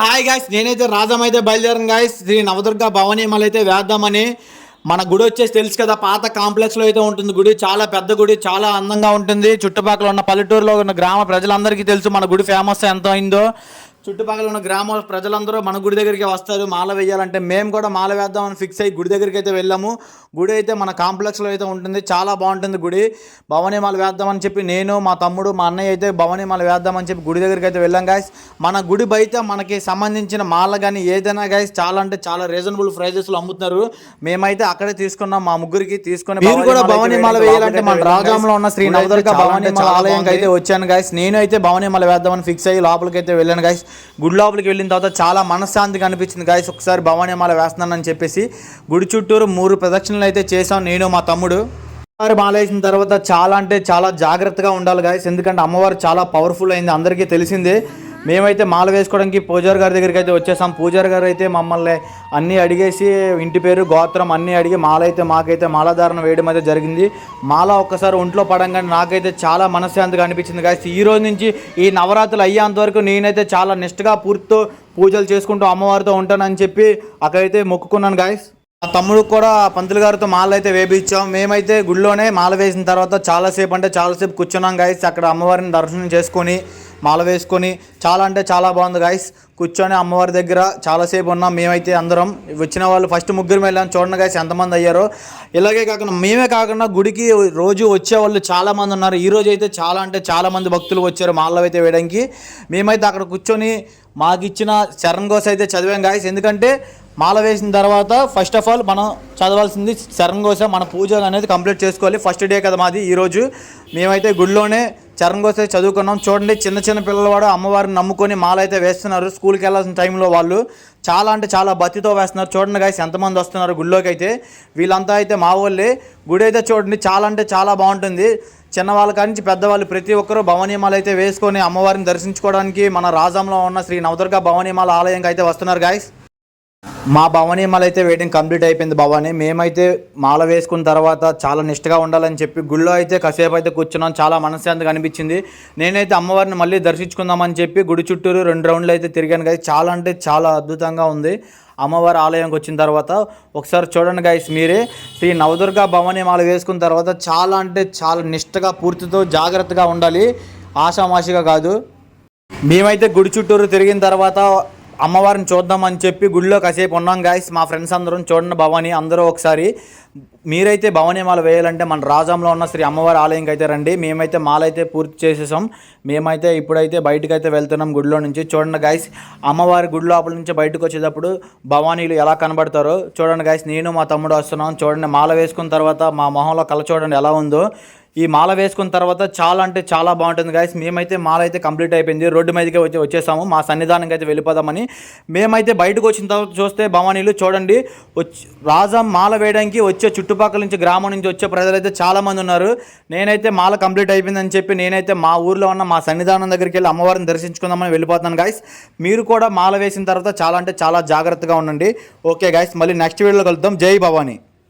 Hi guys నేనైతే రాజం అయితే బయలుదేరాను గాయస్ శ్రీ నవదుర్గ భవని అయితే వేద్దామని. మన గుడి వచ్చేసి తెలుసు కదా పాత కాంప్లెక్స్లో అయితే ఉంటుంది గుడి. చాలా పెద్ద గుడి చాలా అందంగా ఉంటుంది. చుట్టుపక్కల ఉన్న పల్లెటూరులో ఉన్న గ్రామ ప్రజలందరికీ తెలుసు మన గుడి ఫేమస్ ఎంత అయిందో. చుట్టుపక్కల ఉన్న గ్రామ ప్రజలందరూ మన గుడి దగ్గరికి వస్తారు మాల వేయాలంటే మేము కూడా మాల వేద్దామని ఫిక్స్ అయ్యి గుడి దగ్గరికి అయితే వెళ్ళాము. గుడి అయితే మన కాంప్లెక్స్లో అయితే ఉంటుంది చాలా బాగుంటుంది గుడి. భవనీ మాల వేద్దామని చెప్పి నేను మా తమ్ముడు మా అన్నయ్య అయితే భవనీ మాల వేద్దామని చెప్పి గుడి దగ్గరికి అయితే వెళ్ళాం గాయస్ మన గుడి బయట మనకి సంబంధించిన మాల కానీ ఏదైనా గాయస్ చాలా అంటే చాలా రీజనబుల్ ప్రైజెస్లో అమ్ముతున్నారు. మేమైతే అక్కడే తీసుకున్నాం మా ముగ్గురికి తీసుకుని మీరు కూడా భవనీ మాల వేయాలంటే మన రాజంలో ఉన్న శ్రీ నవదుర్గ భవనీ మాల ఆలయంకి అయితే వచ్చాను గాయస్ నేను అయితే భవనీ మాల వేద్దామని ఫిక్స్ అయ్యి లోపలికి అయితే వెళ్ళాను గాయస్ గుడి లోపలికి వెళ్ళిన తర్వాత చాలా మనశ్శాంతిగా అనిపించింది. గాయస్ ఒకసారి భవానీ మాల వేస్తున్నానని చెప్పేసి గుడి చుట్టూరు మూడు ప్రదక్షిణలు అయితే చేసాం నేను మా తమ్ముడు. అమ్మవారి మాల వేసిన తర్వాత చాలా అంటే చాలా జాగ్రత్తగా ఉండాలి గాయస్. ఎందుకంటే అమ్మవారు చాలా పవర్ఫుల్ అయింది. అందరికీ తెలిసిందే. మేమైతే మాల వేసుకోవడానికి పూజారి గారి దగ్గరికి అయితే వచ్చేసాం. పూజారి గారు అయితే మమ్మల్ని అన్నీ అడిగేసి ఇంటి పేరు గోత్రం అన్నీ అడిగి మాల అయితే మాకైతే మాలాధారణ వేయడం అయితే జరిగింది. మాల ఒక్కసారి ఒంట్లో పడంగానే నాకైతే చాలా మనశ్శాంతిగా అనిపించింది కాదు ఈ రోజు నుంచి ఈ నవరాత్రులు అయ్యేంత వరకు నేనైతే చాలా నిష్ఠగా పూర్తితో పూజలు చేసుకుంటూ అమ్మవారితో ఉంటానని చెప్పి అక్కడైతే మొక్కుకున్నాను గాయస్ తమ్ముడు కూడా పంతులు గారితో మాల అయితే వేపించాం. మేమైతే గుడిలోనే మాల వేసిన తర్వాత చాలాసేపు అంటే చాలాసేపు కూర్చున్నాం గాయస్ అక్కడ అమ్మవారిని దర్శనం చేసుకొని మాల వేసుకొని చాలా అంటే చాలా బాగుంది గాయస్ కూర్చొని అమ్మవారి దగ్గర చాలాసేపు ఉన్నాం. మేమైతే అందరం వచ్చిన వాళ్ళు ఫస్ట్ ముగ్గురు వెళ్ళాం. చూడండి గాయస్ ఎంతమంది అయ్యారో. ఇలాగే కాకుండా మేమే కాకుండా గుడికి రోజు వచ్చే వాళ్ళు చాలామంది ఉన్నారు. ఈరోజు అయితే చాలా అంటే చాలామంది భక్తులు వచ్చారు మాలలో అయితే వేయడానికి. మేమైతే అక్కడ కూర్చొని మాకు ఇచ్చిన శరణ్ కోసం అయితే చదివాం గాయస్ ఎందుకంటే మాల వేసిన తర్వాత ఫస్ట్ ఆఫ్ ఆల్ మనం చదవాల్సింది చరణ్ గోస మన పూజ అనేది కంప్లీట్ చేసుకోవాలి. ఫస్ట్ డే కదా మాది ఈరోజు మేమైతే గుడిలోనే చరణ్ గోస చదువుకున్నాం. చూడండి చిన్న చిన్న పిల్లలవాడు అమ్మవారిని నమ్ముకొని మాల అయితే వేస్తున్నారు. స్కూల్కి వెళ్ళాల్సిన టైంలో వాళ్ళు చాలా అంటే చాలా బతితో వేస్తున్నారు. చూడండి గాయస్ ఎంతమంది వస్తున్నారు గుడిలోకి అయితే. వీళ్ళంతా అయితే మా వాళ్ళే గుడి అయితే చూడండి చాలా అంటే చాలా బాగుంటుంది. చిన్నవాళ్ళ కానించి పెద్దవాళ్ళు ప్రతి ఒక్కరూ భవనీమాలు అయితే వేసుకొని అమ్మవారిని దర్శించుకోవడానికి మన రాజంలో ఉన్న శ్రీ నవదుర్గ భవనీమాల ఆలయంకి అయితే వస్తున్నారు గాయస్ మా భవానీ మాలైతే అయితే వెయిటింగ్ కంప్లీట్ అయిపోయింది భవానీ. మేమైతే మాల వేసుకున్న తర్వాత చాలా నిష్ఠగా ఉండాలని చెప్పి గుళ్ళో అయితే కాసేపు అయితే కూర్చున్నాం. చాలా మనశ్శాంతిగా అనిపించింది. నేనైతే అమ్మవారిని మళ్ళీ దర్శించుకుందామని చెప్పి గుడి చుట్టూరు రెండు రౌండ్లు అయితే తిరిగాను కదా చాలా అంటే చాలా అద్భుతంగా ఉంది. అమ్మవారి ఆలయంకి వచ్చిన తర్వాత ఒకసారి చూడండి గైస్ మీరే. శ్రీ నవదుర్గ భవానీ మాల వేసుకున్న తర్వాత చాలా అంటే చాలా నిష్ఠగా పూర్తితో జాగ్రత్తగా ఉండాలి. ఆషామాషిగా కాదు. మేమైతే గుడి చుట్టూరు తిరిగిన తర్వాత అమ్మవారిని చూద్దామని చెప్పి గుడిలో కాసేపు ఉన్నాం గాయస్ మా ఫ్రెండ్స్ అందరం చూడండి భవానీ అందరూ ఒకసారి. మీరైతే భవానీ మాల వేయాలంటే మన రాజంలో ఉన్న శ్రీ అమ్మవారి ఆలయంకి అయితే రండి. మేమైతే మాలైతే పూర్తి చేసేసాం. మేమైతే ఇప్పుడైతే బయటకు అయితే వెళ్తున్నాం గుడిలో నుంచి. చూడండి గాయస్ అమ్మవారి గుడి లోపల నుంచి బయటకు వచ్చేటప్పుడు భవానీలు ఎలా కనబడతారో చూడండి గాయస్ నేను మా తమ్ముడు వస్తున్నాం. చూడండి మాల వేసుకున్న తర్వాత మా మొహంలో కళ చూడండి ఎలా ఉందో. ఈ మాల వేసుకున్న తర్వాత చాలా అంటే చాలా బాగుంటుంది గాయస్ మేమైతే మాల అయితే కంప్లీట్ అయిపోయింది. రోడ్డు మీదకి వచ్చి వచ్చేసాము. మా సన్నిధానంకి అయితే వెళ్ళిపోదామని. మేమైతే బయటకు వచ్చిన తర్వాత చూస్తే భవానీలు చూడండి వచ్చి రాజా మాల వేయడానికి వచ్చే చుట్టుపక్కల నుంచి గ్రామం నుంచి వచ్చే ప్రజలైతే చాలామంది ఉన్నారు. నేనైతే మాల కంప్లీట్ అయిపోయిందని చెప్పి నేనైతే మా ఊర్లో ఉన్న మా సన్నిధానం దగ్గరికి వెళ్ళి అమ్మవారిని దర్శించుకుందామని వెళ్ళిపోతున్నాను గాయస్ మీరు కూడా మాల వేసిన తర్వాత చాలా అంటే చాలా జాగ్రత్తగా ఉండండి. ఓకే గాయస్ మళ్ళీ నెక్స్ట్ వీడియోలో కలుద్దాం. జై భవానీ.